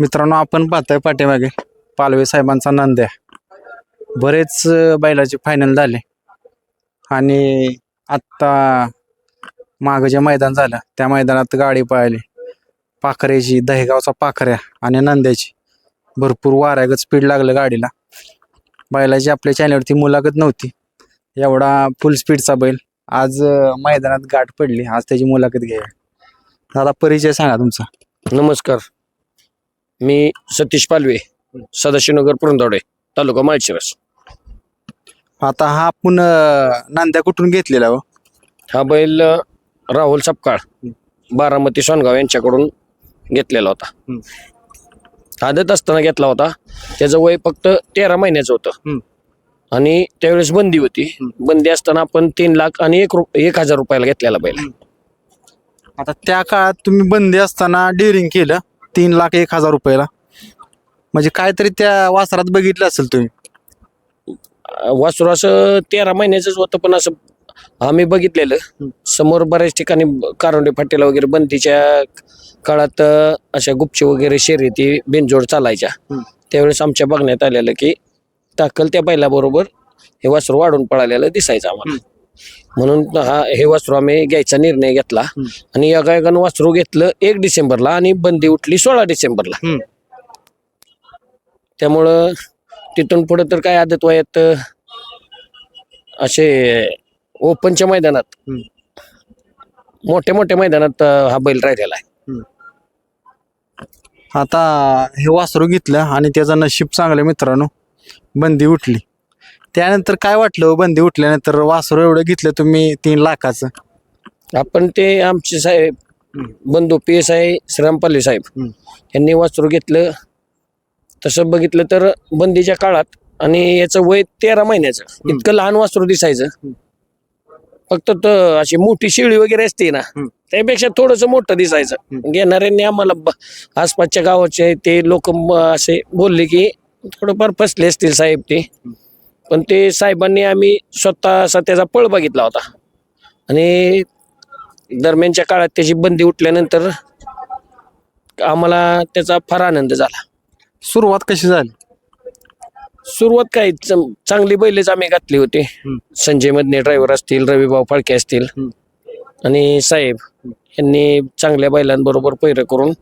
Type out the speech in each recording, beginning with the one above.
मित्रांनो आपण पाहतोय पाठीमागे पालवे साहेबांचा नंद्या. बरेच बैलाचे फायनल झाले. आणि आत्ता मागं जे मैदान झालं त्या मैदानात गाडी पाहिली पाखरेची दहेगावचा पाखऱ्या आणि नंद्याची. भरपूर वाऱ्यागत स्पीड लागलं गाडीला. बैलाची आपल्या चॅनलवरती मुलाखत नव्हती. एवढा फुल स्पीडचा बैल. आज मैदानात गाठ पडली. आज त्याची मुलाखत घ्या दादा परिचय सांगा तुमचा. नमस्कार. मी सतीश पालवे सदाशिवनगर पुरंदवडे तालुका माळशिरस. आता हा आपण अं, नांद्या कुठून घेतलेला हो? हा बैल अ, राहुल सपकाळ बारामती सोनगाव यांच्याकडून घेतलेला होता. हम्म. आदत असताना घेतला होता. त्याचं वय फक्त तेरा महिन्याचं होतं. हम्म. आणि त्यावेळेस बंदी होती. बंदी असताना आपण तीन लाख आणि एक रुप एक हजार रुपयाला घेतलेला बैल. आता त्या काळात तुम्ही बंदी असताना डेअरिंग केलं? तीन लाख एक हजार रुपयाला. म्हणजे काहीतरी त्या वासरात बघितलं असेल तुम्ही. वासरू असं तेरा महिन्याचंच होतं पण असं आम्ही बघितलेलं. समोर बऱ्याच ठिकाणी कारोंडे फाटेला वगैरे बंदीच्या काळात अशा गुपची वगैरे शर्यती बिनजोड चालायच्या. त्यावेळेस आमच्या बघण्यात आलेलं की टाकल त्या बैलाबरोबर हे वासरू वाढून पळालेलं दिसायचं आम्हाला. म्हणून हा हे वासरू आम्ही घ्यायचा निर्णय घेतला. आणि योगायोगानं वासरू घेतलं एक डिसेंबरला आणि बंदी उठली सोळा डिसेंबरला. त्यामुळं तिथून पुढे तर काय आदत वयात असे ओपनच्या मैदानात. मोठ्या मोठ्या मैदानात हा बैल राहिलेला आहे आता हे वासरू घेतलं आणि त्याचं नशीब चांगलं मित्रांनो बंदी उठली त्यानंतर काय वाटलं हो बंदी उठल्यानंतर? वासरू एवढं घेतलं तुम्ही तीन लाखाचं. आपण ते आमचे साहेब बंधू पी एस आय श्रीरामपल्ली साहेब हम्म. यांनी वासरू घेतलं. तसं बघितलं तर बंदीच्या काळात आणि याचं वय तेरा महिन्याचं. इतकं लहान वासरू दिसायचं. फक्त त अशी मोठी शिळी वगैरे असते ना हम्म. त्यापेक्षा थोडस मोठं दिसायचं. घेणाऱ्यांनी आम्हाला ब- आसपासच्या गावाचे ते लोक असे बोलले की थोडंफार फसले असतील साहेब ते. पण ते साहेबांनी आम्ही स्वतः असा त्याचा पळ बघितला होता. आणि दरम्यानच्या काळात त्याची बंदी उठल्यानंतर आम्हाला त्याचा फार आनंद झाला. सुरुवात कशी झाली? सुरुवात काय च- चांगली बैलेच आम्ही घातली होती. हम्म. संजय मदने ड्रायव्हर असतील रविभाऊ फाळके असतील. हम्म. आणि साहेब यांनी चांगल्या बैलांबरोबर पैर करून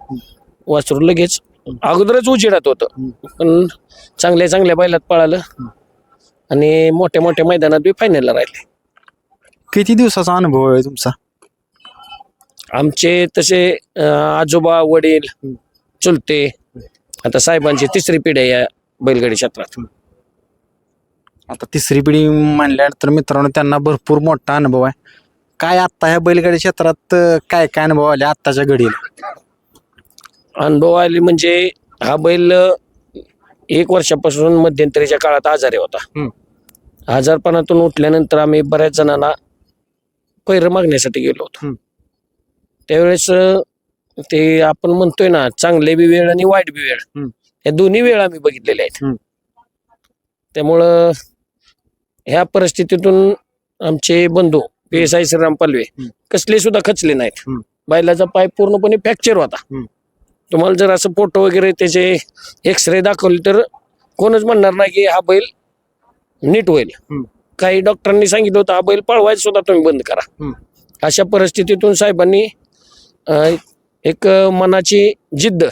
वासरू लगेच अगोदरच उजेडात होतं. पण चांगल्या चांगल्या बैलात पळालं. आणि मोठ्या मोठ्या मैदानात बी फायनलला राहिले. किती दिवसाचा अनुभव आहे तुमचा? आमचे तसे अं, आजोबा वडील चुलते आता साहेबांची तिसरी पिढी आहे या बैलगाडी क्षेत्रात. आता तिसरी पिढी म्हणल्यानंतर मित्रांनो त्यांना भरपूर मोठा अनुभव आहे. काय आत्ता ह्या बैलगाडी क्षेत्रात अं, काय काय अनुभव आले आत्ताच्या घडीला? अनुभव आले म्हणजे हा बैल अं, एक वर्षापासून मध्यंतरीच्या काळात आजारी होता. आजारपणातून उठल्यानंतर आम्ही बऱ्याच जणांना पैर मागण्यासाठी गेलो होतो. त्यावेळेस ते आपण म्हणतोय ना चांगले बी वेळ आणि वाईट बी वेळ. या दोन्ही वेळ आम्ही बघितलेल्या आहेत. त्यामुळं ह्या परिस्थितीतून आमचे बंधू P S I Shriram Palve. कसले सुद्धा खचले नाहीत. बैलाचा पाय पूर्णपणे फ्रॅक्चर होता. तुम्हाला जर असं फोटो वगैरे त्याचे एक्सरे दाखवले तर कोणच म्हणणार नाही की हा बैल नीट होईल. काही डॉक्टरांनी सांगितलं होतं हा बैल पळवायचा सुद्धा तुम्ही बंद करा. अशा परिस्थितीतून साहेबांनी एक मनाची जिद्द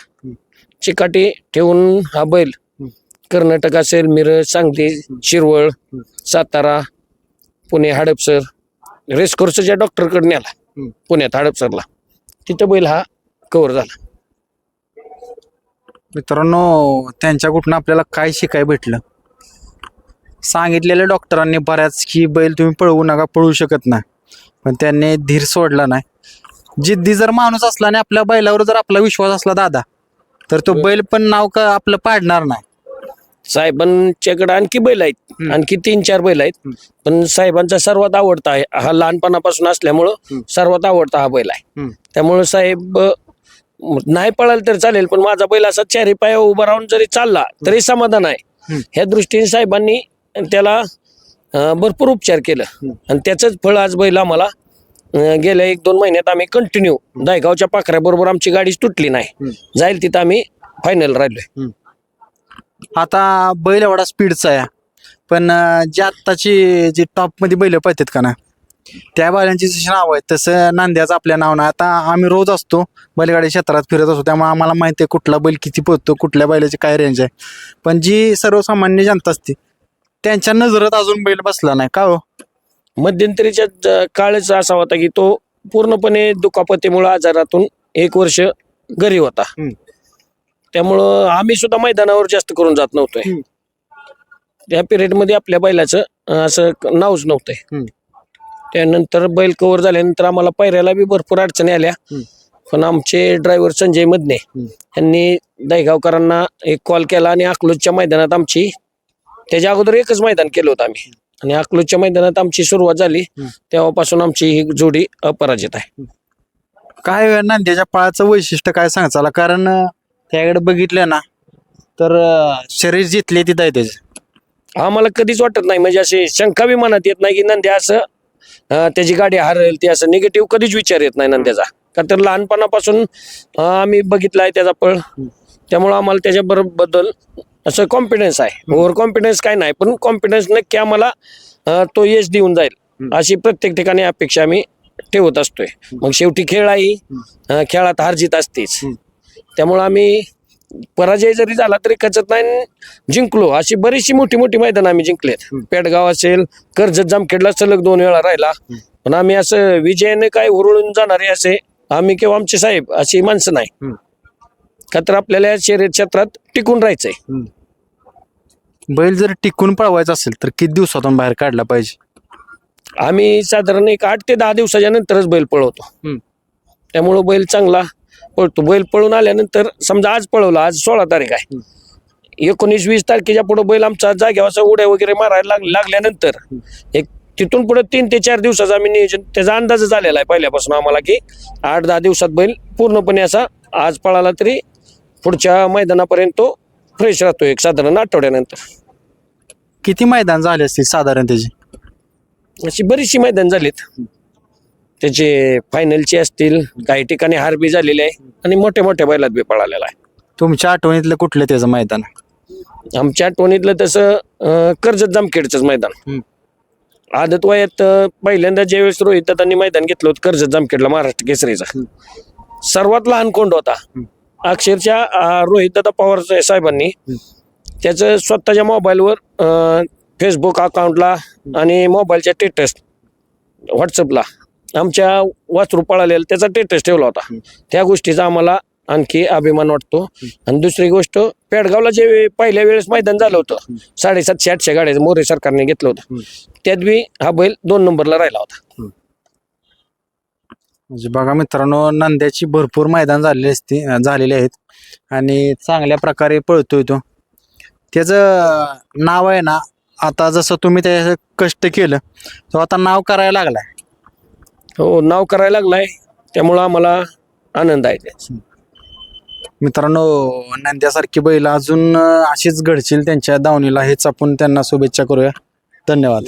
चिकाटी ठेवून हा बैल कर्नाटक असेल मिरज सांगली शिरवळ सातारा पुणे हडपसर रेस कोर्सच्या डॉक्टरकडे नेला. हम्म. पुण्यात हडपसरला. तिथं बैल हा कव्हर झाला. मित्रांनो त्यांच्याकडून आपल्याला काय शिकाय भेटलं सांगितलेल्या डॉक्टरांनी बऱ्याच की बैल तुम्ही पळवू नका पळवू शकत नाही पण त्यांनी धीर सोडला नाही जिद्दी जर माणूस असला आणि आपल्या बैलावर जर आपला विश्वास असला दादा तर तो बैल पण नाव का आपलं पाडणार नाही साहेबांच्याकडे आणखी बैल आहेत. आणखी तीन चार बैल आहेत. पण साहेबांचा सर्वात आवडता आहे हा लहानपणापासून असल्यामुळं. सर्वात आवडता हा बैल आहे. त्यामुळे साहेब नाही पळाल तर चालेल पण माझा बैल असा चारी पाया उभा राहून जरी चालला तरी समाधान आहे. ह्या दृष्टीने साहेबांनी त्याला भरपूर उपचार केलं. आणि त्याचंच फळ आज बैल आम्हाला गेल्या एक दोन महिन्यात आम्ही कंटिन्यू दायगावच्या पाखऱ्याबरोबर आमची गाडीच तुटली नाही. जाईल तिथं आम्ही फायनल राहिलोय आता बैल एवढा स्पीडचा आहे पण जी आत्ताची जी टॉपमध्ये बैल पळतात का ना त्या बैलांची जशी नाव आहेत तसं नांद्याचं आपल्या नाव नाही. आता आम्ही रोज असतो बैलगाडी क्षेत्रात फिरत असतो त्यामुळे आम्हाला माहिती आहे कुठला बैल किती पळतो कुठल्या बैलाची काय रेंज आहे. पण जी सर्वसामान्य जनता असते त्यांच्या नजरेत अजून बैल बसला नाही. का हो? मध्यंतरीच्या काळच असा होता की तो पूर्णपणे दुखापतीमुळे आजारातून एक वर्ष घरी होता. हम्म. त्यामुळं आम्ही सुद्धा मैदानावर जास्त करून जात नव्हतोय. हम्म. त्या पिरियडमध्ये आपल्या बैलाचं अं, असं क- नावच नव्हतंय. हम्म. त्यानंतर बैल कव्हर झाल्यानंतर आम्हाला पायऱ्याला बी भरपूर अडचणी आल्या. पण आमचे ड्रायव्हर संजय मदने हम्म. यांनी दहीगावकरांना एक कॉल केला आणि अकलूजच्या मैदानात आमची त्याच्या अगोदर एकच मैदान केलं होतं आम्ही. आणि अकलूजच्या मैदानात आमची सुरुवात झाली. तेव्हापासून आमची ही जोडी अपराजित आहे. काय नांद्याच्या पळाचं वैशिष्ट्य काय सांगायचं कारण त्याकडे बघितलं ना तर शरीर जिथले तिथं आहे त्याचे. आम्हाला कधीच वाटत नाही. म्हणजे असे शंका बी मनात येत नाही की नंद्या असं त्याची गाडी हरेल ती असं निगेटिव्ह कधीच विचार येत नाही नंद्याचा का तर लहानपणापासून आम्ही बघितला आहे त्याचा पळ. त्यामुळं आम्हाला त्याच्या बद्दल असं कॉन्फिडन्स आहे. ओव्हर कॉन्फिडन्स काय नाही पण कॉन्फिडन्स नक्की आम्हाला तो यश देऊन जाईल. अशी प्रत्येक ठिकाणी अपेक्षा आम्ही ठेवत असतोय. मग शेवटी खेळ आहे. खेळात हार जीत असतेच. त्यामुळं आम्ही पराजय जरी झाला तरी कचत नाही जिंकलो. अशी बरीचशी मोठी मोठी मैदान आम्ही जिंकलेत हम्म. पेडगाव असेल कर्जत जामखेडला सलग दोन वेळा राहिला. पण आम्ही असं विजयाने काय हुरळून जाणारे असे आम्ही किंवा आमचे साहेब अशी माणसं नाही. का तर आपल्याला या शर्यत क्षेत्रात टिकून राहायचंय. बैल जर टिकून पळवायचा असेल तर किती दिवसातून बाहेर काढला पाहिजे? आम्ही साधारण एक आठ ते दहा दिवसाच्या नंतरच बैल पळवतो. त्यामुळं बैल चांगला पळतो. बैल पळून आल्यानंतर समजा आज पळवला आज सोळा तारीख आहे. एकोणीस वीस तारखेच्या पुढे बैल आमचा जागेवर असा उड्या वगैरे मारायला लाग- लागल्यानंतर एक तिथून पुढे तीन ते चार दिवसाचा आम्ही नियोजन त्याचा अंदाजच आलेला आहे पहिल्यापासून आम्हाला की आठ दहा दिवसात बैल पूर्णपणे असा आज पळाला तरी पुढच्या मैदानापर्यंत तो फ्रेश राहतो एक साधारण आठवड्यानंतर. किती मैदान झाले असतील साधारण त्याची? अशी बरीचशी मैदान झालीत. त्याचे फायनलचे असतील काही ठिकाणी हारबी झालेले आहे आणि मोठ्या मोठ्या बैलात बी पळालेला आहे. तुमच्या आठवणीतलं कुठलं त्याचं मैदान? आमच्या आठवणीतलं तसं अं, कर्जत जामखेडचंच मैदान. हम्म. आदत वयात अं, पहिल्यांदा ज्यावेळेस रोहित दादांनी मैदान घेतलं होतं कर्जत जामखेडला महाराष्ट्र केसरीचा. सर्वात लहान कोंड होता. अक्षरशः अं, रोहित दादा पवार साहेबांनी त्याचं स्वतःच्या मोबाईलवर फेसबुक अकाउंटला आणि मोबाईलच्या टेटस व्हॉट्सअपला आमच्या वासरू पळालेला त्याचा टेटस ठेवला होता. त्या गोष्टीचा आम्हाला आणखी अभिमान वाटतो. आणि दुसरी गोष्ट पेडगावला जे पहिल्या वेळेस मैदान झालं होतं साडेसातशे आठशे गाड्याचं मोरे सरकारने घेतलं होतं. त्यात बी हा बैल दोन नंबरला राहिला होता. म्हणजे बघा मित्रांनो नंद्याची भरपूर मैदान झालेली असते झालेले आहेत. आणि चांगल्या प्रकारे पळतोय तो. त्याचं नाव आहे ना आता जसं तुम्ही त्या कष्ट केलं तो आता नाव करायला लागलाय. हो नाव करायला लागलाय. त्यामुळं आम्हाला आनंद आहे त्याचा. मित्रांनो नंद्यासारखी बैल अजून अं, अशीच घडशील त्यांच्या दावणीला. हेच आपण त्यांना शुभेच्छा करूया. धन्यवाद.